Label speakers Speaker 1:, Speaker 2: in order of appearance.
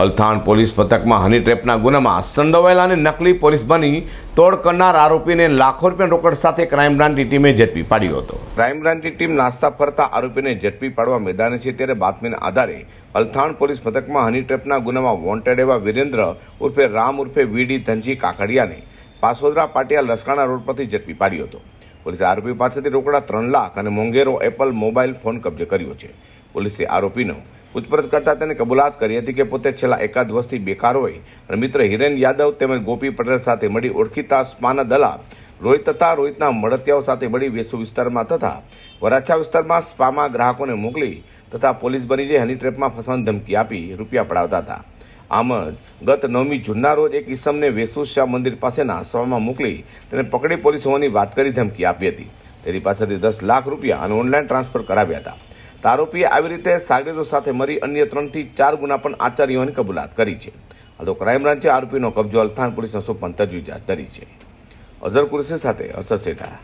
Speaker 1: Althan police મથકમાં હની ટ્રેપના ગુનામાં સંડોવાયેલા અને નકલી પોલીસ બની તોડ કરનાર આરોપીને લાખો રૂપિયા રોકડ સાથે ક્રાઇમ બ્રાન્ચની ટીમે ઝડપી પાડ્યો હતો. ક્રાઇમ બ્રાન્ચની ટીમ નાસ્તા ફરતા આરોપીને ઝડપી પાડવા મેદાને છે ત્યારે બાતમીના આધારે અલથાણ પોલીસ મથકમાં હની ટ્રેપના ગુનામાં વોન્ટેડ એવા વિરેન્દ્ર ઉર્ફે રામ ઉર્ફે વીડી ધનજી કાકડિયાને પાસોદરા પાટિયા લસકાણા રોડ પરથી ઝડપી પાડ્યો હતો. પોલીસે આરોપી પાસેથી રોકડા ત્રણ લાખ અને મોંઘેરો એપલ મોબાઈલ ફોન કબજે કર્યો છે. પોલીસે આરોપીનો પૂછપરછ કરતા તેને કબૂલાત કરી હતી કે પોતે છેલ્લા એકાદ વર્ષથી બેકાર હોય. અને મિત્ર હિરેન યાદવ તેમજ ગોપી પટેલ સાથે મળી ઓળખીતા સ્પાના દલા રોહિત તથા રોહિતના મળતિયાઓ સાથે મળી વેસુ વિસ્તારમાં તથા વરાછા વિસ્તારમાં સ્પામાં ગ્રાહકોને મોકલી તથા પોલીસ બની જઈ હની ટ્રેપમાં ફસવાની ધમકી આપી રૂપિયા પડાવતા હતા. આમ ગત નવમી જૂનના રોજ એક ઈસમને વેસુ શાહ મંદિર પાસેના સભામાં મોકલી તેને પકડી પોલીસ હોવાની વાત કરી ધમકી આપી હતી. તેની પાસેથી દસ લાખ રૂપિયા અને ઓનલાઈન ટ્રાન્સફર કરાવ્યા હતા. તો આરોપીએ આવી રીતે સાગરીતો સાથે મળી અન્ય ત્રણથી ચાર ગુના પણ આચાર્યોની કબૂલાત કરી છે. હાલ તો ક્રાઇમ બ્રાન્ચે આરોપીનો કબજો અલથાણ પોલીસને સોંપવાની તજવીજ હાથ ધરી છે. અઝર કુરેશી સાથે અસદ સેઠા